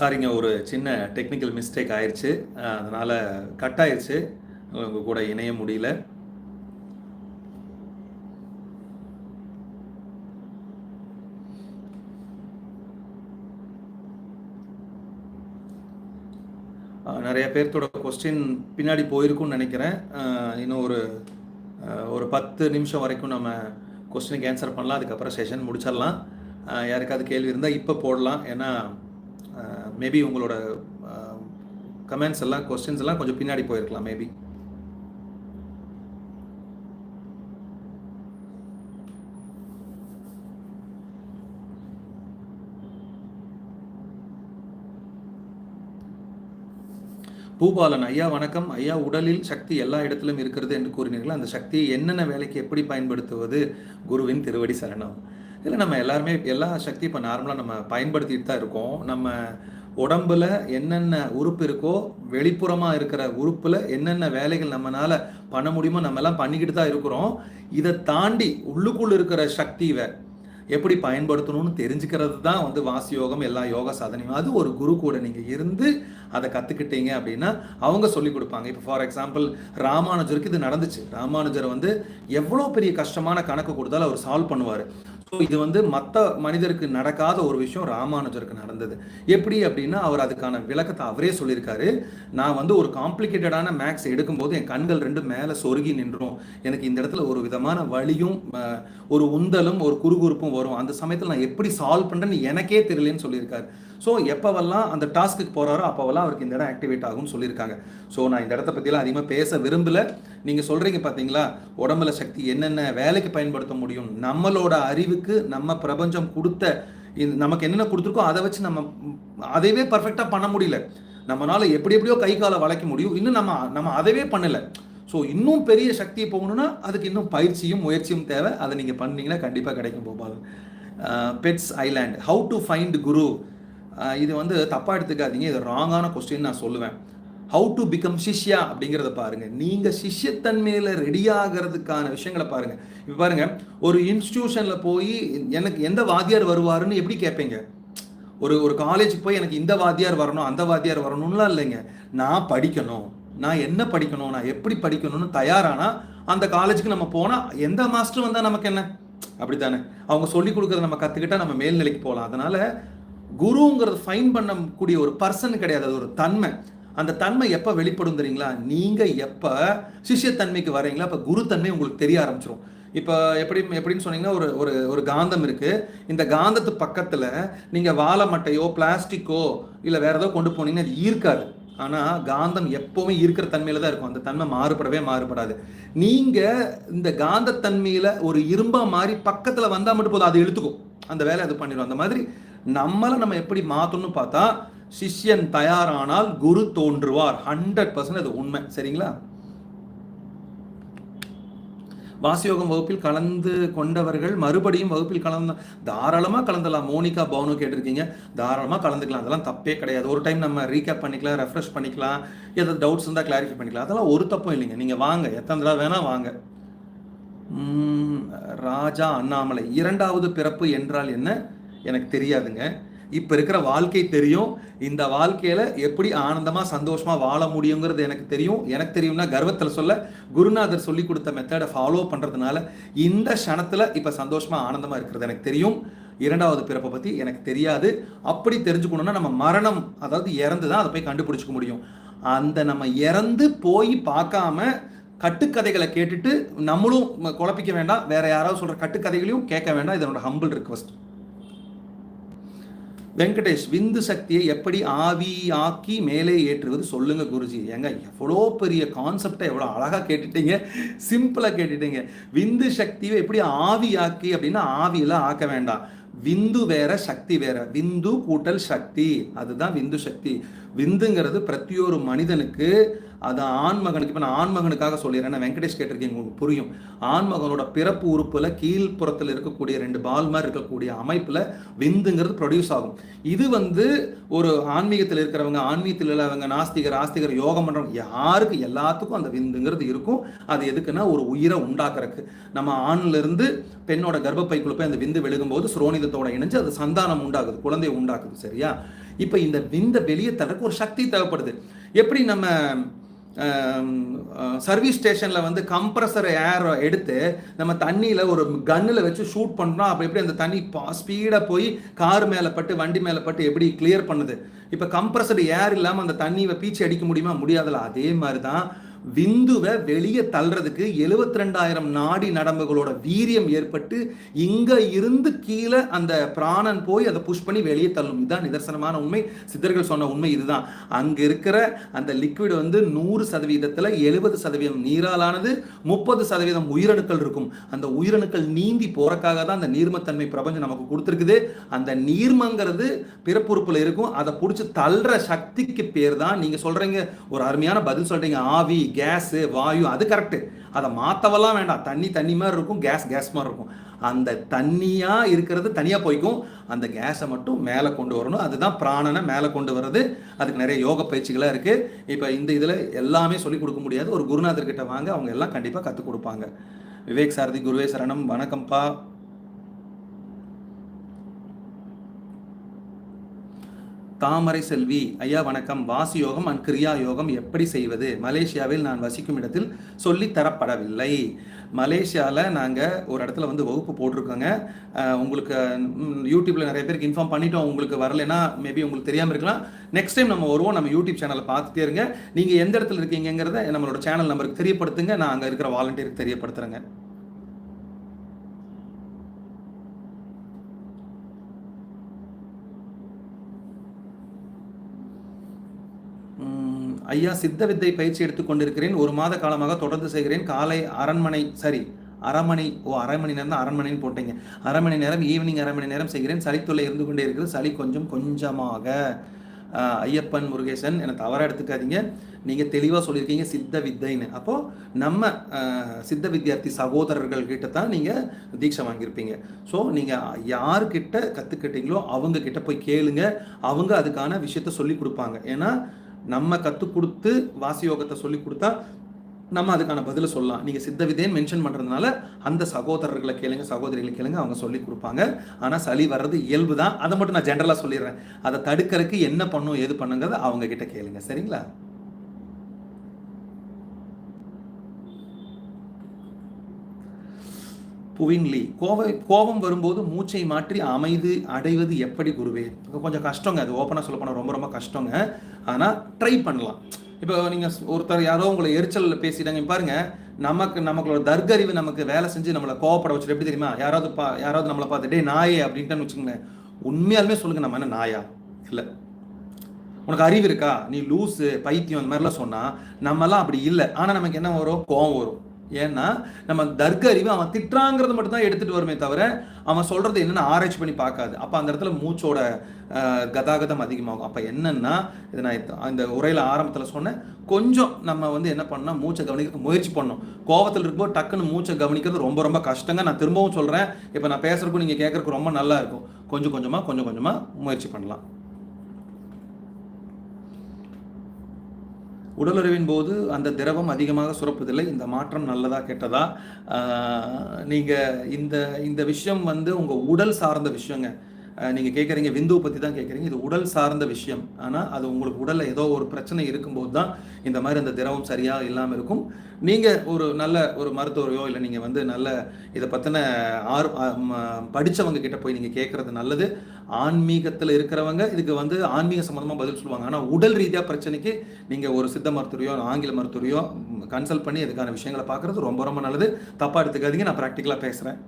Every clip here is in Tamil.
சாரிங்க ஒரு சின்ன டெக்னிக்கல் மிஸ்டேக் ஆயிடுச்சு அதனால் கட் ஆயிடுச்சு உங்கள் கூட இணைய முடியல. நிறைய பேர்த்தோட கொஸ்டின் பின்னாடி போயிருக்கும்னு நினைக்கிறேன். இன்னும் ஒரு ஒரு பத்து நிமிஷம் வரைக்கும் நம்ம கொஸ்டினுக்கு ஆன்சர் பண்ணலாம். அதுக்கப்புறம் செஷன் முடிச்சிடலாம். யாருக்காவது கேள்வி இருந்தால் இப்போ போடலாம். ஏன்னா மேபி உங்களோட கமெண்ட்ஸ் எல்லாம் கொஸ்டின்ஸ் எல்லாம் கொஞ்சம் பின்னாடி போயிருக்கலாம் மேபி பூபாலன் ஐயா வணக்கம். ஐயா உடலில் சக்தி எல்லா இடத்திலும் இருக்கிறது என்று கூறினீர்கள்? அந்த சக்தியை என்னென்ன வேலைக்கு எப்படி பயன்படுத்துவது? குருவின் திருவடி சரணம். இல்லை நம்ம எல்லாருமே எல்லா சக்தியும் இப்போ நார்மலாக நம்ம பயன்படுத்திட்டு தான் இருக்கோம். நம்ம உடம்புல என்னென்ன உறுப்பு இருக்கோ வெளிப்புறமாக இருக்கிற உறுப்பில் என்னென்ன வேலைகள் நம்மளால் பண்ண முடியுமோ நம்மெல்லாம் பண்ணிக்கிட்டு தான் இருக்கிறோம். இதை தாண்டி உள்ளுக்குள்ளே இருக்கிற சக்தியை எப்படி பயன்படுத்தணும்னு தெரிஞ்சுக்கிறது தான் வந்து வாசி யோகம் எல்லா யோகா சாதனையும். அது ஒரு குரு கூட நீங்கள் இருந்து அதை கற்றுக்கிட்டீங்க அப்படின்னா அவங்க சொல்லி கொடுப்பாங்க. இப்போ ஃபார் எக்ஸாம்பிள் ராமானுஜருக்கு இது நடந்துச்சு. ராமானுஜர் வந்து எவ்வளோ பெரிய கஷ்டமான கணக்கு கொடுத்தாலும் அவர் சால்வ் பண்ணுவார். இது வந்து மற்ற மனிதருக்கு நடக்காத ஒரு விஷயம் ராமானுஜருக்கு நடந்தது. எப்படி அப்படின்னா அவர் அதுக்கான விளக்கத்தை அவரே சொல்லியிருக்காரு. நான் வந்து ஒரு காம்ப்ளிகேட்டடான மேக்ஸ் எடுக்கும்போது என் கண்கள் ரெண்டு மேலே சொருகி நின்றோம். எனக்கு இந்த இடத்துல ஒரு விதமான வழியும் ஒரு உந்தலும் ஒரு குறுகுறுப்பும் வரும். அந்த சமயத்தில் நான் எப்படி சால்வ் பண்ணுறேன்னு எனக்கே தெரியலன்னு சொல்லியிருக்காரு. ஸோ எப்போவெல்லாம் அந்த டாஸ்க்கு போகிறாரோ அப்போவெல்லாம் அவருக்கு இந்த இடம் ஆக்டிவேட் ஆகும்னு சொல்லியிருக்காங்க. ஸோ நான் இந்த இடத்த பற்றிலாம் அதிகமாக பேச விரும்பலை. நீங்கள் சொல்கிறீங்க பார்த்தீங்களா உடம்புல சக்தி என்னென்ன வேலைக்கு பயன்படுத்த முடியும்? நம்மளோட அறிவுக்கு நம்ம பிரபஞ்சம் கொடுத்த நமக்கு என்னென்ன கொடுத்துருக்கோ அதை வச்சு நம்ம அதைவே அதையவே பர்ஃபெக்டாக பண்ண முடியல. நம்மளால எப்படி எப்படியோ கை காலை வளைக்க முடியும். இன்னும் நம்ம நம்ம அதவே பண்ணலை. ஸோ இன்னும் பெரிய சக்தி போகணும்னா அதுக்கு இன்னும் பயிற்சியும் முயற்சியும் தேவை. அதை நீங்கள் பண்ணீங்கன்னா கண்டிப்பாக கிடைக்கும் Bhopal pets island how to find குரு இது வந்து தப்பாக எடுத்துக்காதீங்க. இது ராங்கான கொஸ்டின் நான் சொல்லுவேன். ஹவு டு பிகம் சிஷ்யா அப்படிங்கிறத பாருங்க. நீங்க சிஷ்யத்தன்மையில ரெடி ஆகிறதுக்கான விஷயங்களை பாருங்க. இப்போ பாருங்க ஒரு இன்ஸ்டிடியூஷன்ல போய் எனக்கு எந்த வாத்தியார் வருவாருன்னு எப்படி கேட்பீங்க ஒரு ஒரு காலேஜுக்கு போய் எனக்கு இந்த வாத்தியார் வரணும் அந்த வாத்தியார் வரணும்லாம் இல்லைங்க. நான் படிக்கணும். நான் என்ன படிக்கணும்? நான் எப்படி படிக்கணும்னு தயாரானா அந்த காலேஜுக்கு நம்ம போனால் எந்த மாஸ்டர் வந்தால் நமக்கு என்ன? அப்படித்தானே. அவங்க சொல்லி கொடுக்கறத நம்ம கற்றுக்கிட்டா நம்ம மேல்நிலைக்கு போகலாம். அதனால குருங்கிறது ஃபைன் பண்ணக்கூடிய ஒரு பர்சன் கிடையாது. அது ஒரு தன்மை. அந்த தன்மை எப்போ வெளிப்படும் தெரியுங்களா? நீங்கள் எப்போ சிஷ்யத்தன்மைக்கு வரீங்களா அப்போ குருத்தன்மை உங்களுக்கு தெரிய ஆரம்பிச்சிடும் இப்போ எப்படி எப்படின்னு சொன்னீங்கன்னா ஒரு ஒரு ஒரு காந்தம் இருக்குது இந்த காந்தத்து பக்கத்தில் நீங்கள் வாழை மட்டையோ பிளாஸ்டிக்கோ இல்லை வேறு ஏதோ கொண்டு போனீங்கன்னா அது ஈர்க்காது. ஆனால் காந்தம் எப்போவுமே இருக்கிற தன்மையில் தான் இருக்கும். அந்த தன்மை மாறுபடவே மாறுபடாது. நீங்கள் இந்த காந்தத்தன்மையில் ஒரு இரும்பா மாதிரி பக்கத்தில் வந்தால் மட்டும் போதும். அது இழுத்துக்கும். அந்த வேலை அது பண்ணிடும் அந்த மாதிரி நம்மளை நம்ம எப்படி மாற்றணும்னு பார்த்தா சிஷ்யன் தயாரானால் குரு தோன்றுவார். ஹண்ட்ரட் பர்சன்ட் அது உண்மை. சரிங்களா? வாசியோகம் வகுப்பில் கலந்து கொண்டவர்கள் மறுபடியும் வகுப்பில் கலந்து தாராளமாக கலந்துலாம் மோனிகா பவனு கேட்டிருக்கீங்க. தாராளமாக கலந்துக்கலாம். அதெல்லாம் தப்பே கிடையாது. ஒரு டைம் நம்ம ரீகேப் பண்ணிக்கலாம் ரெஃப்ரெஷ் பண்ணிக்கலாம். ஏதாவது டவுட்ஸ் இருந்தால் கிளாரிஃபை பண்ணிக்கலாம். அதெல்லாம் ஒரு தப்பும் இல்லைங்க. நீங்கள் வாங்க. எத்தனை தடவை வேணால் வாங்க. ராஜா அண்ணாமலை. இரண்டாவது பிறப்பு என்றால் என்ன? எனக்கு தெரியாதுங்க. இப்போ இருக்கிற வாழ்க்கை தெரியும். இந்த வாழ்க்கையில எப்படி ஆனந்தமா சந்தோஷமா வாழ முடியுங்கிறது எனக்கு தெரியும். எனக்கு தெரியும்னா கர்வத்தில் சொல்ல குருநாதர் சொல்லி கொடுத்த மெத்தடை ஃபாலோ பண்றதுனால இந்த க்ஷணத்துல இப்போ சந்தோஷமா ஆனந்தமா இருக்கிறது எனக்கு தெரியும். இரண்டாவது பிறப்பை பத்தி எனக்கு தெரியாது. அப்படி தெரிஞ்சுக்கணும்னா நம்ம மரணம் அதாவது இறந்து தான் அதை போய் கண்டுபிடிச்சிக்க முடியும். அந்த நம்ம இறந்து போய் பார்க்காம கட்டுக்கதைகளை கேட்டுட்டு நம்மளும் குழப்பிக்க வேண்டாம். வேற யாராவது சொல்ற கட்டுக்கதைகளையும் கேட்க வேண்டாம். இதனோட ஹம்பிள் ரிக்வஸ்ட் வெங்கடேஷ் விந்து சக்தியை எப்படி ஆவியாக்கி மேலே ஏற்றுவது? சொல்லுங்க குருஜி. ஏங்க எவ்வளோ பெரிய கான்செப்டை எவ்வளோ அழகாக கேட்டுட்டீங்க. சிம்பிளாக கேட்டுட்டீங்க. விந்து சக்தியை எப்படி ஆவியாக்கி அப்படின்னா ஆவியெல்லாம் ஆக்க வேண்டாம். விந்து வேற சக்தி வேற. விந்து கூட்டல் சக்தி. அதுதான் விந்து சக்தி. விந்துங்கிறது பிரத்தியொரு மனிதனுக்கு அது ஆண்மகனுக்கு இப்போ நான் ஆண்மகனுக்காக சொல்லிடுறேன். நான் வெங்கடேஷ் கேட்டிருக்கேன் உங்களுக்கு புரியும். ஆண்மகனோட பிறப்பு உறுப்பில் கீழ்ப்புறத்தில் இருக்கக்கூடிய ரெண்டு பால் மாதிரி இருக்கக்கூடிய அமைப்பில் விந்துங்கிறது ப்ரொடியூஸ் ஆகும். இது வந்து ஒரு ஆன்மீகத்தில் இருக்கிறவங்க ஆன்மீகத்தில் உள்ளவங்க நாஸ்திகர் ஆஸ்திகர் யோகம் பண்ணுறவங்க யாருக்கு எல்லாத்துக்கும் அந்த விந்துங்கிறது இருக்கும். அது எதுக்குன்னா ஒரு உயிரை உண்டாக்குறதுக்கு. நம்ம ஆண்லேருந்து பெண்ணோட கர்ப்பப்பைக்குள்ள போய் அந்த விந்து விழுகும்போது சுரோனிதத்தோட இணைஞ்சு அது சந்தானம் உண்டாகுது குழந்தையை உண்டாக்குது சரியா? இப்போ இந்த விந்த வெளியே தரக்கு ஒரு சக்தி தேவைப்படுது. எப்படி நம்ம சர்வீஸ் ஸ்டேஷனில் வந்து கம்ப்ரஸர் ஏர் எடுத்து நம்ம தண்ணியில் ஒரு கன்னில் வச்சு ஷூட் பண்ணுறோம் அப்போ எப்படி அந்த தண்ணி பா ஸ்பீடாக போய் கார் மேலே பட்டு வண்டி மேலே பட்டு எப்படி கிளியர் பண்ணுது? இப்போ கம்ப்ரஸர் ஏர் இல்லாமல் அந்த தண்ணியை பீச்சு அடிக்க முடியுமா? முடியாதுல்ல. அதே மாதிரி தான் விந்துவை வெளியே தள்ளுறதுக்கு எழுபத்தி ரெண்டாயிரம் நாடி நடம்புகளோட வீரியம் ஏற்பட்டு இங்க இருந்து கீழே அந்த பிராணன் போய் அதை புஷ் பண்ணி வெளியே தள்ளும். இதுதான் நிதர்சனமான உண்மை. சித்தர்கள் சொன்ன உண்மை இதுதான். அங்க இருக்கிற அந்த லிக்விட் வந்து நூறு சதவீதத்துல எழுபது சதவீதம் நீராலானது முப்பது சதவீதம் உயிரணுக்கள் இருக்கும். அந்த உயிரணுக்கள் நீந்தி போறக்காக தான் அந்த நீர்மத்தன்மை பிரபஞ்சம் நமக்கு கொடுத்துருக்குது. அந்த நீர்மங்கிறது பிறப்புறுப்புல இருக்கும். அதை பிடிச்சி தள்ளுற சக்திக்கு பேர் தான். நீங்க சொல்றீங்க ஒரு அருமையான பதில் சொல்றீங்க. ஆவி கேஸு வாயு அது கரெக்டு அதை மாற்றவெல்லாம் வேண்டாம். தண்ணி தண்ணி மாதிரி இருக்கும் கேஸ் கேஸ் மாதிரி இருக்கும். அந்த தண்ணியாக இருக்கிறது தனியாக போய்க்கும். அந்த கேஸை மட்டும் மேலே கொண்டு வரணும். அதுதான் பிராணனை மேலே கொண்டு வர்றது. அதுக்கு நிறைய யோக பயிற்சிகளாக இருக்குது இப்போ இந்த இதில் எல்லாமே சொல்லிக் கொடுக்க முடியாது. ஒரு குருநாதர்கிட்ட வாங்க. அவங்க எல்லாம் கண்டிப்பாக கற்றுக் கொடுப்பாங்க. விவேக் சாரதி குருவே சரணம். வணக்கம்ப்பா. தாமரை செல்வி ஐயா வணக்கம். வாசி யோகம் அண்ட் கிரியா யோகம் எப்படி செய்வது? மலேசியாவில் நான் வசிக்கும் இடத்தில் சொல்லி தரப்படவில்லை. மலேசியாவில் நாங்கள் ஒரு இடத்துல வந்து வகுப்பு போட்டிருக்கோங்க. உங்களுக்கு யூடியூப்பில் நிறைய பேருக்கு இன்ஃபார்ம் பண்ணிட்டோம். உங்களுக்கு வரலைன்னா மேபி உங்களுக்கு தெரியாமல் இருக்கலாம். நெக்ஸ்ட் டைம் நம்ம வருவோம். நம்ம யூடியூப் சேனலை பார்த்துட்டே இருங்க. நீங்கள் எந்த இடத்துல இருக்கீங்கிறத நம்மளோட சேனல் நம்பருக்கு தெரியப்படுத்துங்க. நான் அங்கே இருக்கிற வாலண்டியருக்கு தெரியப்படுத்துகிறேங்க ஐயா சித்த வித்தை பயிற்சி எடுத்துக்கொண்டிருக்கிறேன் ஒரு மாத காலமாக தொடர்ந்து செய்கிறேன். காலை அரண்மனை சரி அரமணி ஓ அரை மணி நேரம் தான் அரண்மனைன்னு போட்டீங்க. அரை மணி நேரம் ஈவினிங் அரை மணி நேரம் செய்கிறேன். சளித்தொல்லை இருந்து கொண்டே இருக்கிறது. சளி கொஞ்சம் கொஞ்சமாக. ஐயப்பன் முருகேசன் என்னை தவறாக எடுத்துக்காதீங்க. நீங்கள் தெளிவாக சொல்லியிருக்கீங்க சித்த வித்தைன்னு அப்போது நம்ம சித்த வித்தியார்த்தி சகோதரர்கள் கிட்ட தான் நீங்கள் தீட்சை வாங்கியிருப்பீங்க. ஸோ நீங்கள் யார்கிட்ட கற்றுக்கிட்டீங்களோ அவங்க கிட்ட போய் கேளுங்க. அவங்க அதுக்கான விஷயத்த சொல்லி கொடுப்பாங்க. ஏன்னா நம்ம கற்றுக் கொடுத்து வாசி யோகத்தை சொல்லி கொடுத்தா நம்ம அதுக்கான பதிலை சொல்லலாம். நீங்கள் சித்த விதைன்னு மென்ஷன் பண்ணுறதுனால அந்த சகோதரர்களை கேளுங்க சகோதரிகளை கேளுங்க அவங்க சொல்லி கொடுப்பாங்க. ஆனால் சளி வர்றது இயல்பு தான். அதை மட்டும் நான் ஜென்ரலாக சொல்லிடுறேன். அதை தடுக்கிறதுக்கு என்ன பண்ணும் எது பண்ணுங்கிறத அவங்க கிட்ட கேளுங்க. சரிங்களா? புவின்லி கோவை கோபம் வரும்போது மூச்சை மாற்றி அமைது அடைவது எப்படி குருவே? கொஞ்சம் கஷ்டங்க. அது ஓப்பனாக சொல்ல போனால் ரொம்ப ரொம்ப கஷ்டங்க. ஆனால் ட்ரை பண்ணலாம். இப்போ நீங்கள் ஒருத்தர் யாரோ உங்களை எரிச்சலில் பேசிட்டாங்க. பாருங்க. நமக்கு நமக்களோட தர்கறிவு நமக்கு வேலை செஞ்சு நம்மளை கோவப்பட வச்சுட்டு எப்படி தெரியுமா? யாராவது பா யாராவது நம்மளை பார்த்து டே நாயே அப்படின்ட்டுன்னு வச்சுக்கோங்களேன். உண்மையாலுமே சொல்லுங்க நம்ம என்ன நாயா? இல்லை. உனக்கு அறிவு இருக்கா? நீ லூஸு பைத்தியம் அந்த மாதிரிலாம் சொன்னால் நம்மலாம் அப்படி இல்லை. ஆனால் நமக்கு என்ன வரும்? கோவம் வரும். ஏன்னா நம்ம தர்க்க அறிவு அவன் திட்டுறாங்கிறது மட்டும் தான் எடுத்துகிட்டு வருமே தவிர அவன் சொல்கிறது என்னென்னு ஆராய்ச்சி பண்ணி பார்க்காது. அப்போ அந்த இடத்துல மூச்சோட கதாகதம் அதிகமாகும். அப்போ என்னென்னா இதை நான் இந்த உரையில் ஆரம்பத்தில் சொன்னேன். கொஞ்சம் நம்ம வந்து என்ன பண்ணால் மூச்சை கவனிக்க முயற்சி பண்ணோம் கோவத்தில் இருக்கும்போது டக்குன்னு மூச்சை கவனிக்கிறது ரொம்ப ரொம்ப கஷ்டங்க. நான் திரும்பவும் சொல்கிறேன் இப்போ நான் பேசுகிறக்கும் நீங்கள் கேட்குறக்கு ரொம்ப நல்லா இருக்கும். கொஞ்சம் கொஞ்சமாக கொஞ்சம் கொஞ்சமாக முயற்சி பண்ணலாம். உடலுறவின் போது அந்த திரவம் அதிகமாக சுரப்பதில்லை. இந்த மாற்றம் நல்லதா கெட்டதா? நீங்கள் இந்த இந்த விஷயம் வந்து உங்கள் உடல் சார்ந்த விஷயங்க. நீங்கள் கேட்குறீங்க விந்துவை பற்றி தான் கேட்குறீங்க இது உடல் சார்ந்த விஷயம். ஆனால் அது உங்களுக்கு உடலில் ஏதோ ஒரு பிரச்சனை இருக்கும்போது தான் இந்த மாதிரி அந்த திரவம் சரியாக இல்லாமல் இருக்கும். நீங்கள் ஒரு நல்ல ஒரு மருத்துவரையோ இல்லை நீங்கள் வந்து நல்ல இதை பற்றின ஆர் படித்தவங்க கிட்ட போய் நீங்கள் கேட்குறது நல்லது. ஆன்மீகத்தில் இருக்கிறவங்க இதுக்கு வந்து ஆன்மீக சம்மந்தமாக பதில் சொல்லுவாங்க. ஆனால் உடல் ரீதியாக பிரச்சனைக்கு நீங்கள் ஒரு சித்த மருத்துவரையோ ஆங்கில மருத்துவரையோ கன்சல்ட் பண்ணி இதுக்கான விஷயங்களை பார்க்குறது ரொம்ப ரொம்ப நல்லது. தப்பாக எடுத்துக்காதீங்க. நான் ப்ராக்டிக்கலாக பேசுகிறேன்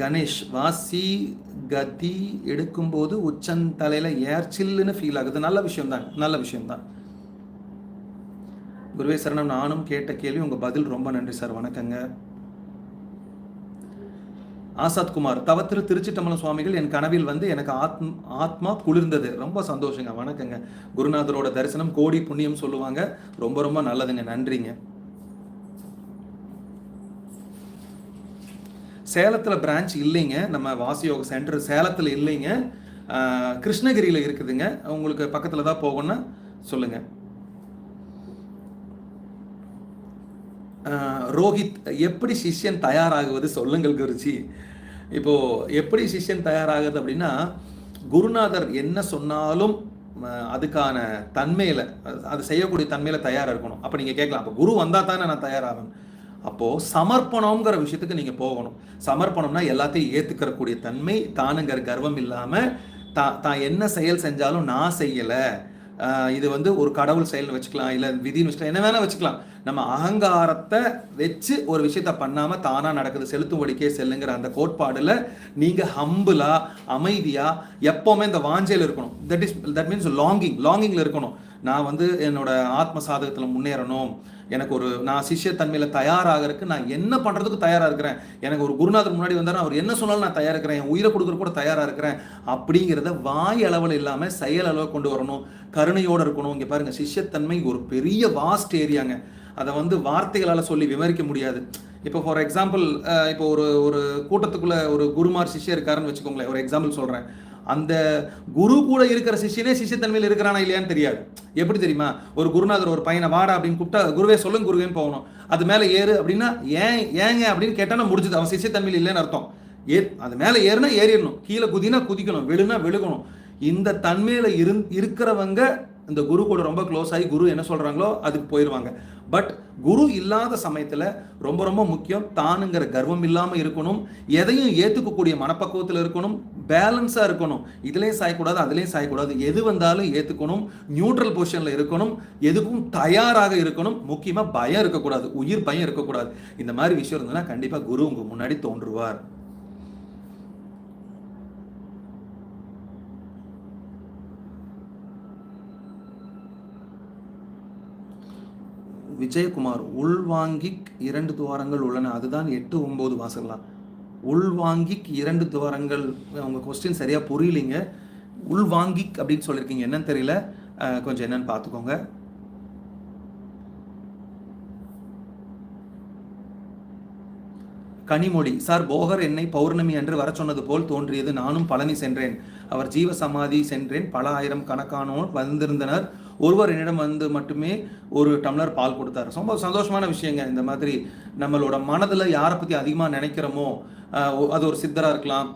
கணேஷ் வாசி கதி எடுக்கும்போது உச்சந்தலையில் ஏர் சில்லுன்னு ஃபீல் ஆகுது. நல்ல விஷயம்தான் நல்ல விஷயம்தான் குருவே சரணம். நானும் கேட்ட கேள்வி உங்கள் பதில் ரொம்ப நன்றி சார். வணக்கங்க. ஆசாத் குமார் தவத்திரு திருச்சிட்டம்பலம் சுவாமிகள் என் கனவில் வந்து எனக்கு ஆத்ம ஆத்மா குளிர்ந்தது. ரொம்ப சந்தோஷங்க வணக்கங்க. குருநாதரோட தரிசனம் கோடி புண்ணியம் சொல்லுவாங்க. ரொம்ப ரொம்ப நல்லதுங்க நன்றிங்க. சேலத்தில் பிரான்ச் இல்லைங்க. நம்ம வாசியோக சென்டர் சேலத்தில் இல்லைங்க. கிருஷ்ணகிரியில் இருக்குதுங்க. உங்களுக்கு பக்கத்தில் தான் போகணும்னா சொல்லுங்கள் ரோஹித் எப்படி சிஷ்யன் தயாராகுவது சொல்லுங்கள் குருஜி. இப்போ எப்படி சிஷ்யன் தயாராகுது அப்படின்னா குருநாதர் என்ன சொன்னாலும் அதுக்கான தன்மையில் அது- செய்யக்கூடிய தன்மையில் தயாராக இருக்கணும். அப்போ நீங்கள் கேட்கலாம் அப்போ குரு வந்தால் தானே நான் தயாராகணும்? அப்போது சமர்ப்பணங்கிற விஷயத்துக்கு நீங்கள் போகணும். சமர்ப்பணம்னா எல்லாத்தையும் ஏற்றுக்கிறக்கூடிய தன்மை தானுங்கிற கர்வம் இல்லாமல் தா தான் என்ன செயல் செஞ்சாலும் நான் செய்யலை. இது வந்து ஒரு கடவுள் செயல்னு வச்சுக்கலாம் இல்லை விதின்னு வச்சுக்கலாம் என்ன வேணால் வச்சுக்கலாம். நம்ம அகங்காரத்தை வச்சு ஒரு விஷயத்த பண்ணாம தானா நடக்குது. செலுத்தும் வழிக்கே செல்லுங்கிற அந்த கோட்பாடுல நீங்க ஹம்பிளா அமைதியா எப்பவுமே இந்த வாஞ்சையில் இருக்கணும். That is that means longing லாங்கிங்ல இருக்கணும். நான் வந்து என்னோட ஆத்ம சாதகத்துல முன்னேறணும். எனக்கு ஒரு நான் சிஷ்யத்தன்மையில் தயாராகிறதுக்கு நான் என்ன பண்றதுக்கு தயாரா இருக்கிறேன்? எனக்கு ஒரு குருநாதர் முன்னாடி வந்தாரு அவர் என்ன சொன்னாலும் நான் தயாரா இருக்கிறேன். என் உயிரை கொடுக்குற கூட தயாரா இருக்கிறேன். அப்படிங்கிறத வாய் அளவில் இல்லாம செயல் அளவு கொண்டு வரணும். கருணையோட இருக்கணும். இங்க பாருங்க சிஷ்யத்தன்மை ஒரு பெரிய வாஸ்ட் ஏரியாங்க அதை வந்து வார்த்தைகளால் சொல்லி விவரிக்க முடியாது. இப்போ ஃபார் எக்ஸாம்பிள் இப்போ ஒரு ஒரு கூட்டத்துக்குள்ள ஒரு குருமார் சிஷ்யர் இருக்காருன்னு வச்சுக்கோங்களேன். ஒரு எக்ஸாம்பிள் சொல்கிறேன் அந்த குரு கூட இருக்கிற சிஷ்யனே சிஷ்யத்தன்மையில் இருக்கிறானா இல்லையான்னு தெரியாது. எப்படி தெரியுமா? ஒரு குருநாதர் ஒரு பையனை வாடா அப்படின்னு கூப்பிட்டா குருவே சொல்லுங்க குருவேன்னு போகணும். அது மேலே ஏறு அப்படின்னா ஏன் ஏங்க அப்படின்னு கேட்டானா முடிஞ்சது. அவன் சிஷ்யத்தன்மையில் இல்லைன்னு அர்த்தம். ஏ அது மேலே ஏறுனா ஏறிடணும். கீழே குதினா குதிக்கணும். விழுனா விழுகணும். இந்த தன்மையில இரு இருக்கிறவங்க இந்த குரு கூட ரொம்ப க்ளோஸ் ஆகி குரு என்ன சொல்கிறாங்களோ அதுக்கு போயிடுவாங்க பட் குரு இல்லாத சமயத்தில் ரொம்ப ரொம்ப முக்கியம் தானுங்கிற கர்வம் இல்லாமல் இருக்கணும். எதையும் ஏற்றுக்கக்கூடிய மனப்பக்குவத்தில் இருக்கணும். பேலன்ஸாக இருக்கணும். இதுலேயும் சாயக்கூடாது அதுலேயும் சாயக்கூடாது. எது வந்தாலும் ஏற்றுக்கணும் நியூட்ரல் பொசிஷனில் இருக்கணும். எதுக்கும் தயாராக இருக்கணும். முக்கியமாக பயம் இருக்கக்கூடாது. உயிர் பயம் இருக்கக்கூடாது. இந்த மாதிரி விஷயம் இருந்ததுன்னா கண்டிப்பாக குரு உங்கள் முன்னாடி தோன்றுவார். விஜயகுமார் உள்வாங்கிக் இரண்டு துவாரங்கள் உள்ளன. அதுதான் எட்டு ஒம்பது வாசல்லாம் உள்வாங்கிக் இரண்டு துவாரங்கள். உங்கள் கொஸ்டின் சரியாக புரியலிங்க. உள்வாங்கிக் அப்படின்னு சொல்லியிருக்கீங்க என்னன்னு தெரியல. கொஞ்சம் என்னன்னு பார்த்துக்கோங்க. கனிமொழி சார் போகர் என்னை பௌர்ணமி அன்று வர சொன்னது போல் தோன்றியது. நானும் பழனி சென்றேன். அவர் ஜீவ சமாதி சென்றேன். பல ஆயிரம் கணக்கானோர் வந்திருந்தனர். ஒருவர் என்னிடம் வந்து மட்டுமே ஒரு டம்ளர் பால் கொடுத்தார். ரொம்ப சந்தோஷமான விஷயங்க. இந்த மாதிரி நம்மளோட மனதில் யாரை பற்றி அதிகமாக நினைக்கிறோமோ அது ஒரு சித்தராக இருக்கலாம்.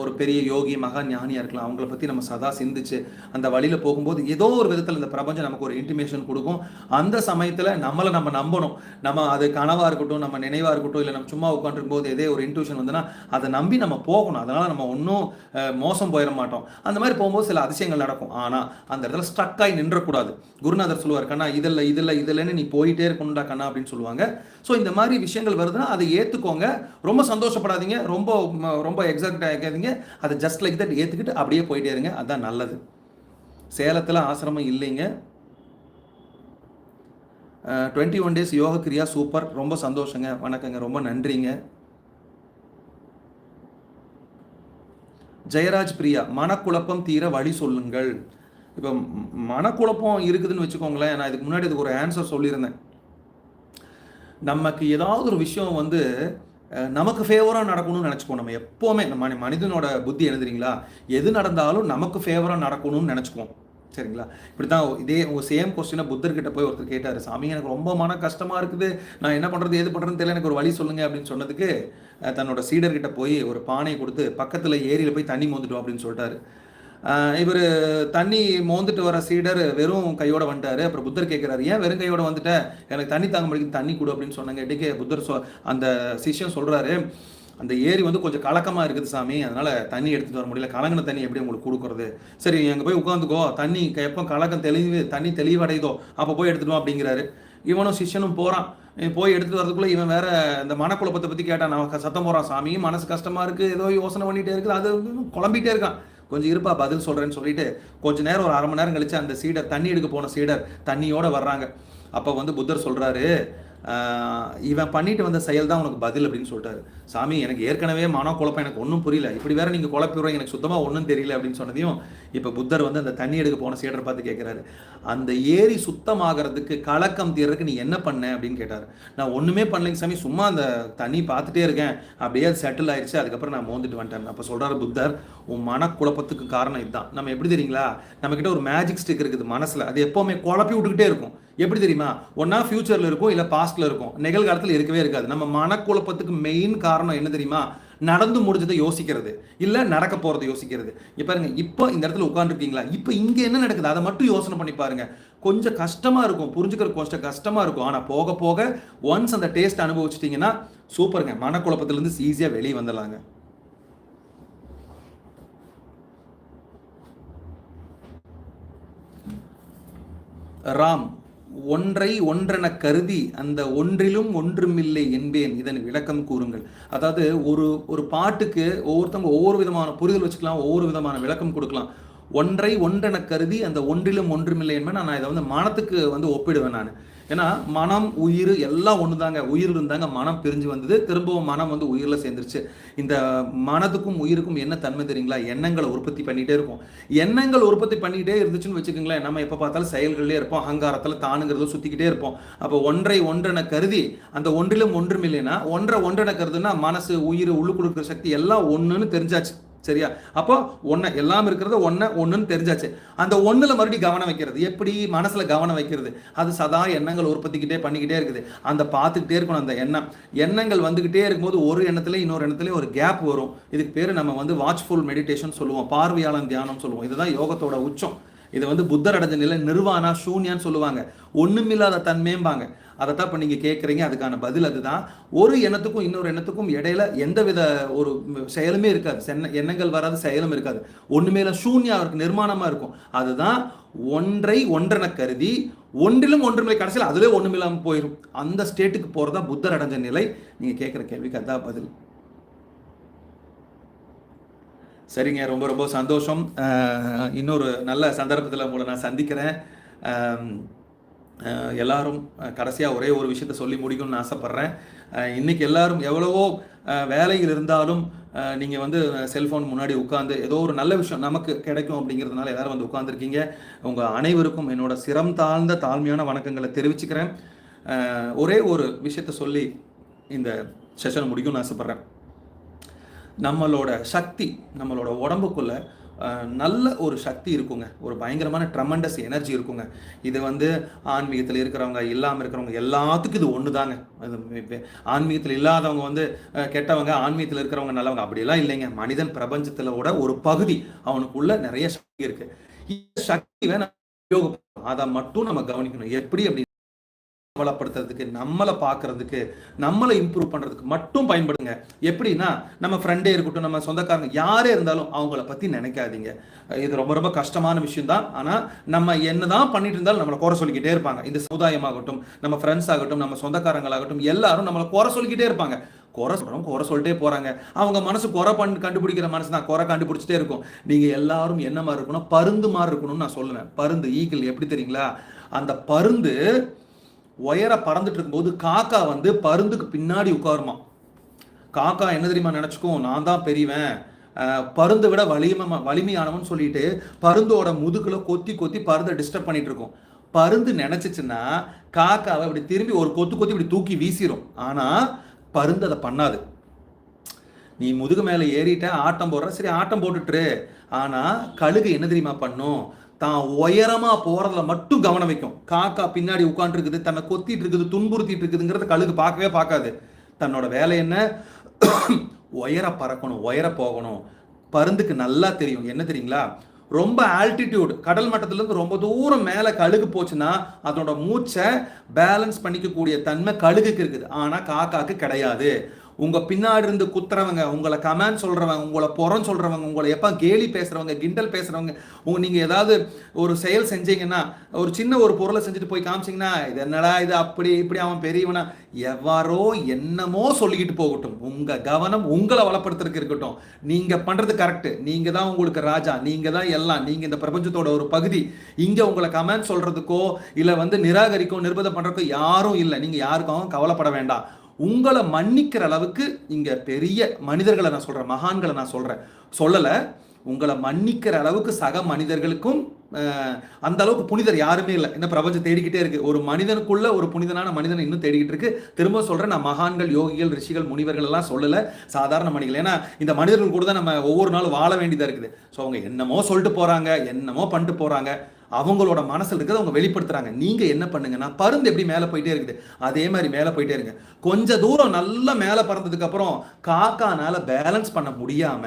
ஒரு பெரிய யோகி மகா ஞானியாக இருக்கலாம். அவங்கள பற்றி நம்ம சதா சிந்திச்சு அந்த வழியில் போகும்போது ஏதோ ஒரு விதத்தில் இந்த பிரபஞ்சம் நமக்கு ஒரு இன்டிமேஷன் கொடுக்கும். அந்த சமயத்தில் நம்மளை நம்ம நம்பணும். நம்ம அது கனவாக இருக்கட்டும் நம்ம நினைவாக இருக்கட்டும் இல்லை நம்ம சும்மா உட்காந்துருக்கும் போது ஏதோ ஒரு இன்ட்யூஷன் வந்துன்னா அதை நம்பி நம்ம போகணும். அதனால் நம்ம ஒன்றும் மோசம் போயிட மாட்டோம். அந்த மாதிரி போகும்போது சில அதிசயங்கள் நடக்கும். ஆனால் அந்த இடத்துல ஸ்ட்ரக் ஆகி நின்றக்கூடாது. குருநாதர் சொல்லுவார் கண்ணா இதில் இதில் இதுலன்னு நீ போயிட்டே இருக்கணும்டா கண்ணா அப்படின்னு சொல்லுவாங்க. ஸோ இந்த மாதிரி விஷயங்கள் வருதுன்னா அதை ஏற்றுக்கோங்க ரொம்ப சந்தோஷப்படாதீங்க. ரொம்ப ரொம்ப எக்ஸாக்ட் ஆகாதீங்க அதை ஜஸ்ட் லைக் தட் ஏற்றுக்கிட்டு அப்படியே போயிட்டே இருங்க. அதுதான் நல்லது. சேலத்தில் ஆசிரமம் இல்லைங்க. டுவெண்ட்டி ஒன் டேஸ் யோக கிரியா சூப்பர் ரொம்ப சந்தோஷங்க. வணக்கங்க. ரொம்ப நன்றிங்க. ஜெயராஜ் பிரியா மனக்குழப்பம் தீர வழி சொல்லுங்கள். இப்போ மனக்குழப்பம் இருக்குதுன்னு வச்சுக்கோங்களேன். நான் இதுக்கு முன்னாடி இதுக்கு ஒரு ஆன்சர் சொல்லியிருந்தேன். நமக்கு ஏதாவது ஒரு விஷயம் வந்து நமக்கு ஃபேவராக நடக்கணும்னு நினச்சிப்போம் நம்ம எப்போவுமே நம்ம மனி- மனிதனோட புத்தி எழுதுறீங்களா எது நடந்தாலும் நமக்கு ஃபேவராக நடக்கணும்னு நினச்சிப்போம் சரிங்களா? இப்படி தான் இதே உங்கள் சேம் கொஸ்டினை புத்தர்கிட்ட போய் ஒருத்தர் கேட்டார். சாமி எனக்கு ரொம்ப மன கஷ்டமாக இருக்குது. நான் என்ன பண்ணுறது எது பண்ணுறதுன்னு தெரியல. எனக்கு ஒரு வழி சொல்லுங்கள் அப்படின்னு சொன்னதுக்கு தன்னோட சீடர்கிட்ட போய் ஒரு பானையை கொடுத்து பக்கத்தில் ஏரியில் போய் தண்ணி மோந்துட்டோம் அப்படின்னு சொல்லிட்டாரு. இவர் தண்ணி மோந்துட்டு வர சீடர் வெறும் கையோட வந்துட்டாரு. அப்புறம் புத்தர் கேட்குறாரு ஏன் வெறும் கையோட வந்துட்ட? எனக்கு தண்ணி தாங்க முடியும் தண்ணி கொடு அப்படின்னு சொன்னாங்க. புத்தர் சொ அந்த சிஷ்யம் சொல்றாரு அந்த ஏரி வந்து கொஞ்சம் கலக்கமாக இருக்குது சாமி அதனால தண்ணி எடுத்துட்டு வர முடியல. கலங்கின தண்ணி எப்படி உங்களுக்கு கொடுக்குறது? சரி அங்கே போய் உட்காந்துக்கோ. தண்ணி எப்போ கலக்கம் தெளிவு தண்ணி தெளிவடையுதோ அப்போ போய் எடுத்துட்டு வா அப்படிங்கிறாரு. இவனும் சிஷ்யனும் போகிறான் போய் எடுத்துட்டு வரதுக்குள்ள இவன் வேற இந்த மனக்குழப்பத்தை பற்றி கேட்டான். நான் சத்தம் போகிறான் சாமி மனசு கஷ்டமாக இருக்கு. ஏதோ யோசனை பண்ணிகிட்டே இருக்குது அது வந்து இருக்கான். கொஞ்சம் இருப்பா பதில் சொல்றேன்னு சொல்லிட்டு கொஞ்ச நேரம் ஒரு அரை மணி நேரம் கழிச்சு அந்த சீடர் தண்ணி எடுக்க போன சீடர் தண்ணியோட வர்றாங்க. அப்போ வந்து புத்தர் சொல்றாரு இவன் பண்ணிட்டு வந்த செயல் தான் உனக்கு பதில் அப்படின்னு சொல்லிட்டாரு. சாமி எனக்கு ஏற்கனவே மன குழப்பம் எனக்கு ஒன்றும் புரியல. இப்படி வேற நீங்கள் குழப்பி எனக்கு சுத்தமாக ஒன்றும் தெரியல அப்படின்னு சொன்னதையும் இப்போ புத்தர் வந்து அந்த தண்ணி எடுக்க போன சீடரை பார்த்து கேட்குறாரு அந்த ஏரி சுத்தமாகறதுக்கு கலக்கம் தீர்றதுக்கு நீ என்ன பண்ண அப்படின்னு கேட்டார். நான் ஒன்றுமே பண்ணலைங்க சாமி சும்மா அந்த தண்ணி பார்த்துட்டே இருக்கேன். அப்படியே அது செட்டில் ஆயிடுச்சு அதுக்கப்புறம் நான் மோந்துட்டு வந்துட்டேன். அப்போ சொல்கிறார் புத்தர் உன் மனக்குழப்பத்துக்கு காரணம் இதுதான் நம்ம எப்படி தெரியுங்களா? நம்மக்கிட்ட ஒரு மேஜிக் ஸ்டிக் இருக்குது மனசில். அது எப்போவுமே குழப்பி விட்டுக்கிட்டே இருக்கும். எப்படி தெரியுமா? ஒன்னா ஃபியூச்சர்ல இருக்கும் இல்ல பாஸ்ட்ல இருக்கும். நிகழ்காலத்தில் இருக்கவே இருக்காது. நம்ம மனக்குழப்பத்துக்கு மெயின் காரணம் என்ன தெரியுமா? நடந்து முடிஞ்சதை யோசிக்கிறது. இல்லை நடக்க போகிறத யோசிக்கிறது. இப்போ பாருங்க இப்போ இந்த இடத்துல உட்காந்துருக்கீங்களா இப்போ இங்கே என்ன நடக்குது? அதை மட்டும் யோசனை பண்ணி பாருங்க. கொஞ்சம் கஷ்டமாக இருக்கும். புரிஞ்சுக்கிற கொஞ்சம் கஷ்டமாக இருக்கும். ஆனால் போக போக ஒன்ஸ் அந்த டேஸ்ட் அனுபவிச்சிட்டிங்கன்னா சூப்பருங்க. மனக்குழப்பத்திலேருந்து ஈஸியாக வெளியே வந்துடலாங்க. ராம் ஒன்றை ஒன்றென கருதி அந்த ஒன்றிலும் ஒன்றுமில்லை என்பேன் இதன் விளக்கம் கூறுங்கள். அதாவது ஒரு ஒரு பாட்டுக்கு ஒவ்வொருத்தவங்க ஒவ்வொரு விதமான புரிதல் வச்சுக்கலாம் ஒவ்வொரு விதமான விளக்கம் கொடுக்கலாம். ஒன்றை ஒன்றென கருதி அந்த ஒன்றிலும் ஒன்றுமில்லை என்பேன். நான் இதை வந்து மனத்துக்கு வந்து ஒப்பிடுவேன் நான். ஏன்னா மனம் உயிர் எல்லாம் ஒன்று தாங்க உயிர் இருந்தாங்க மனம் பிரிஞ்சு வந்தது. திரும்பவும் மனம் வந்து உயிரில் சேர்ந்துருச்சு. இந்த மனதுக்கும் உயிருக்கும் என்ன தன்மை தெரியுங்களா? எண்ணங்களை உற்பத்தி பண்ணிகிட்டே இருக்கும். எண்ணங்கள் உற்பத்தி பண்ணிக்கிட்டே இருந்துச்சுன்னு வச்சுக்கோங்களேன். நம்ம எப்போ பார்த்தாலும் செயல்களே இருப்போம். அகங்காரத்தில் தானுங்கிறத சுற்றிக்கிட்டே இருப்போம். அப்போ ஒன்றை ஒன்றனை கருதி அந்த ஒன்றிலும் ஒன்றும் இல்லைன்னா ஒன்றை ஒன்றனை கருதுன்னா மனசு உயிர் உள்ளுக்குள்ள சக்தி எல்லாம் ஒன்றுன்னு தெரிஞ்சாச்சு. சரியா? அப்போ ஒன்றை எல்லாம் இருக்கிறது ஒன்றை ஒன்றுன்னு தெரிஞ்சாச்சு. அந்த ஒன்றில் மறுபடியும் கவனம் வைக்கிறது. எப்படி மனசில் கவனம் வைக்கிறது? அது சதா எண்ணங்கள் உற்பத்திக்கிட்டே பண்ணிக்கிட்டே இருக்குது. அந்த பார்த்துக்கிட்டே இருக்கணும் அந்த எண்ணம். எண்ணங்கள் வந்துக்கிட்டே இருக்கும்போது ஒரு எண்ணத்துல இன்னொரு எண்ணத்துல ஒரு கேப் வரும். இதுக்கு பேர் நம்ம வந்து வாட்ச்ஃபுல் மெடிடேஷன் சொல்லுவோம். பார்வையாளன் தியானம் சொல்லுவோம். இதுதான் யோகத்தோட உச்சம். இது வந்து புத்தர் அடைஞ்ச நிலை நிர்வாணா சூன்யான்னு சொல்லுவாங்க. ஒண்ணுமில்லாத தன்மைம்பாங்க. அதை தான் இப்போ நீங்கள் கேட்குறீங்க அதுக்கான பதில் அதுதான். ஒரு எண்ணத்துக்கும் இன்னொரு எண்ணத்துக்கும் இடையில எந்தவித ஒரு செயலுமே இருக்காது. சென்ன எண்ணங்கள் வராது செயலும் இருக்காது. ஒன்றுமேல சூன்யா இருக்கு நிர்மாணமாக இருக்கும். அதுதான் ஒன்றை ஒன்றென கருதி ஒன்றிலும் ஒன்றுமில்லை கடைசியில் அதுவே ஒன்றுமில்லாமல் போயிடும் அந்த ஸ்டேட்டுக்கு போகிறதா புத்தர் அடைஞ்ச நிலை நீங்கள் கேட்குற கேள்விக்கு அதான் பதில். சரிங்க ரொம்ப ரொம்ப சந்தோஷம். இன்னொரு நல்ல சந்தர்ப்பத்தில் உங்களை நான் சந்திக்கிறேன். எல்லாரும் கடைசியாக ஒரே ஒரு விஷயத்த சொல்லி முடிக்கணும்னு ஆசைப்பட்றேன். இன்றைக்கி எல்லாரும் எவ்வளவோ வேலையில் இருந்தாலும் நீங்கள் வந்து செல்ஃபோன் முன்னாடி உட்காந்து ஏதோ ஒரு நல்ல விஷயம் நமக்கு கிடைக்கும் அப்படிங்கிறதுனால எல்லோரும் வந்து உட்காந்துருக்கீங்க உங்கள் அனைவருக்கும் என்னோட சிரம் தாழ்ந்த தாழ்மையான வணக்கங்களை தெரிவிச்சுக்கிறேன். ஒரே ஒரு விஷயத்த சொல்லி இந்த செஷன் முடிக்கும்னு ஆசைப்பட்றேன். நம்மளோட சக்தி நம்மளோட உடம்புக்குள்ள நல்ல ஒரு சக்தி இருக்குங்க. ஒரு பயங்கரமான ட்ரமண்டஸ் எனர்ஜி இருக்குங்க. இது வந்து ஆன்மீகத்தில் இருக்கிறவங்க இல்லாமல் இருக்கிறவங்க எல்லாத்துக்கும் இது ஒன்று தாங்க ஆன்மீகத்தில் இல்லாதவங்க வந்து கெட்டவங்க ஆன்மீகத்தில் இருக்கிறவங்க நல்லவங்க அப்படியெல்லாம் இல்லைங்க. மனிதன் பிரபஞ்சத்தில் கூட ஒரு பகுதி அவனுக்குள்ள நிறைய சக்தி இருக்கு. சக்தி வேணும் அதை மட்டும் நம்ம கவனிக்கணும். எப்படி அப்படி வளப்படுத்துறதுக்கு நம்மளை பார்க்கறதுக்கு நம்மளை இம்ப்ரூவ் பண்ணுறதுக்கு மட்டும் பயன்படுங்க எப்படின்னா நம்ம ஃப்ரெண்டே இருக்கட்டும் நம்ம சொந்தக்காரங்க யாரே இருந்தாலும் அவங்கள பற்றி நினைக்காதீங்க. இது ரொம்ப ரொம்ப கஷ்டமான விஷயம் தான் ஆனால் நம்ம என்ன தான் பண்ணிட்டு இருந்தாலும் நம்மளை குறை சொல்லிக்கிட்டே இருப்பாங்க. இந்த சமுதாயமாகட்டும் நம்ம ஃப்ரெண்ட்ஸ் ஆகட்டும் நம்ம சொந்தக்காரங்களாகட்டும் எல்லாரும் நம்மளை குறை சொல்லிக்கிட்டே இருப்பாங்க. குறை சொல்கிறோம் குறை சொல்லிட்டே போகிறாங்க அவங்க மனசு குறை பண்ணி கண்டுபிடிக்கிற மனசு தான் குறை கண்டுபிடிச்சிட்டே இருக்கும். நீங்கள் எல்லாரும் என்ன மாதிரி இருக்கணும்? பருந்து மாதிரி இருக்கணும்னு நான் சொல்லுவேன். பருந்து ஈக்கிள் எப்படி தெரியுங்களா? அந்த பருந்து ஒயரை பறந்துட்டு இருக்கும்போது காக்கா வந்து பருந்துக்கு பின்னாடி உட்காருமா. காக்கா என்ன தெரியுமா நினச்சிக்கும் நான் தான் பெரியவன். பருந்தை விட வலிமை வலிமையானவன் சொல்லிட்டு பருந்தோட முதுகுல கொத்தி கொத்தி பருந்தை டிஸ்டர்ப் பண்ணிட்டு இருக்கும். பருந்து நினைச்சிச்சுன்னா காக்காவை இப்படி திரும்பி ஒரு கொத்து கொத்தி இப்படி தூக்கி வீசிடும் ஆனா பருந்து அதை பண்ணாது. நீ முதுகு மேலே ஏறிட்ட ஆட்டம் போடுற சரி ஆட்டம் போட்டுட்டுரு ஆனா கழுகு என்ன தெரியுமா பண்ணும்? தான் உயரமா போறதுல மட்டும் கவனம் வைக்கும். காக்கா பின்னாடி உட்காந்துருக்குது தன்னை கொத்திட்டு இருக்குது துன்புறுத்திட்டு இருக்குதுங்கிறத கழுகு பார்க்கவே பார்க்காது. தன்னோட வேலை என்ன? உயர பறக்கணும் உயர போகணும். பருந்துக்கு நல்லா தெரியும். என்ன தெரியுங்களா? ரொம்ப ஆல்டிடியூட் கடல் மட்டத்திலேருந்து ரொம்ப தூரம் மேலே கழுகு போச்சுன்னா அதனோட மூச்சை பேலன்ஸ் பண்ணிக்கக்கூடிய தன்மை கழுகுக்கு இருக்குது. ஆனால் காக்காக்கு கிடையாது. உங்க பின்னாடி இருந்து குத்துறவங்க உங்களை கமெண்ட் சொல்றவங்க உங்களை புறம் சொல்றவங்க உங்களை எப்போ கேலி பேசுறவங்க கிண்டல் பேசுறவங்க உங்க நீங்க ஏதாவது ஒரு செயல் செஞ்சீங்கன்னா ஒரு சின்ன ஒரு பொருளை செஞ்சுட்டு போய் காமிச்சிங்கன்னா இது என்னடா இது அப்படி இப்படி அவன் பெரியவனா? எவ்வாறோ என்னமோ சொல்லிக்கிட்டு போகட்டும். உங்க கவனம் உங்களை வளப்படுத்துறதுக்கு இருக்கட்டும். நீங்க பண்றது கரெக்டு நீங்க தான் உங்களுக்கு ராஜா. நீங்க தான் எல்லாம். நீங்க இந்த பிரபஞ்சத்தோட ஒரு பகுதி. இங்க உங்களை கமெண்ட் சொல்றதுக்கோ இல்ல வந்து நிராகரிக்கோ நிர்பந்தம் பண்றதுக்கோ யாரும் இல்லை. நீங்க யாருக்கும் கவலைப்பட வேண்டாம். உங்களை மன்னிக்கிற அளவுக்கு இங்கே பெரிய மனிதர்களை நான் சொல்கிறேன் மகான்களை நான் சொல்கிறேன் சொல்லலை உங்களை மன்னிக்கிற அளவுக்கு சக மனிதர்களுக்கும் அந்த அளவுக்கு புனிதர் யாருமே இல்லை. இன்னும் பிரபஞ்சம் தேடிக்கிட்டே இருக்கு. ஒரு மனிதனுக்குள்ள ஒரு புனிதனான மனிதன் இன்னும் தேடிக்கிட்டு இருக்கு. திரும்ப சொல்றேன் நான் மகான்கள் யோகிகள் ரிஷிகள் முனிவர்கள் எல்லாம் சொல்லல. சாதாரண மனிதர்கள். ஏன்னா இந்த மனிதர்கள் கூட தான் நம்ம ஒவ்வொரு நாளும் வாழ வேண்டியதா இருக்குது. ஸோ அவங்க என்னமோ சொல்லிட்டு போறாங்க என்னமோ பண்ணிட்டு போறாங்க. அவங்களோட மனசுல இருக்கிறத அவங்க வெளிப்படுத்துறாங்க. நீங்க என்ன பண்ணுங்கன்னா பருந்து எப்படி மேலே போயிட்டே இருக்குது? அதே மாதிரி மேலே போயிட்டே இருங்க. கொஞ்ச தூரம் நல்லா மேலே பறந்ததுக்கு அப்புறம் காக்கானால பேலன்ஸ் பண்ண முடியாம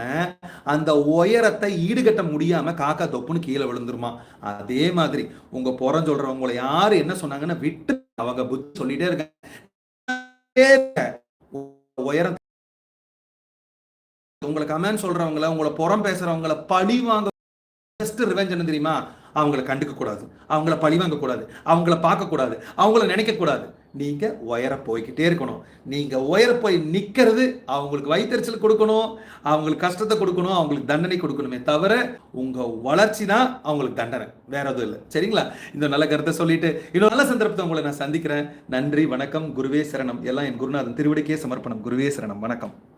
அந்த உயரத்தை ஈடுகட்ட முடியாம காக்கா தொப்புன்னு கீழே விழுந்துருமா? அதே மாதிரி உங்க புறம் சொல்றவங்க யார் யாரு என்ன சொன்னாங்கன்னா விட்டு அவங்க புத்தி சொல்லிட்டே இருக்காங்க உயரம் உங்களை கமெண்ட் சொல்றவங்கள உங்களை புறம் பேசுறவங்கள பழி வாங்க பெஸ்ட் ரிவெஞ்ச் என்ன தெரியுமா? அவங்கள கண்டுக்கக்கூடாது. அவங்கள பழி அவங்கள பார்க்கக்கூடாது. அவங்கள நினைக்கக்கூடாது. நீங்கள் உயர போய்கிட்டே இருக்கணும். நீங்கள் உயர போய் நிற்கிறது அவங்களுக்கு வயிற்றுச்சல் கொடுக்கணும். அவங்களுக்கு கஷ்டத்தை கொடுக்கணும். அவங்களுக்கு தண்டனை கொடுக்கணுமே தவிர உங்கள் வளர்ச்சி தான் அவங்களுக்கு தண்டனை. வேற எதுவும் இல்லை. சரிங்களா? இந்த நல்ல கருத்தை சொல்லிட்டு இன்னொரு நல்ல சந்தர்ப்பத்தை உங்களை நான் சந்திக்கிறேன். நன்றி வணக்கம். குருவே சரணம். எல்லாம் என் குருநாதன் திருவடிக்கே சமர்ப்பணம். குருவே சரணம். வணக்கம்.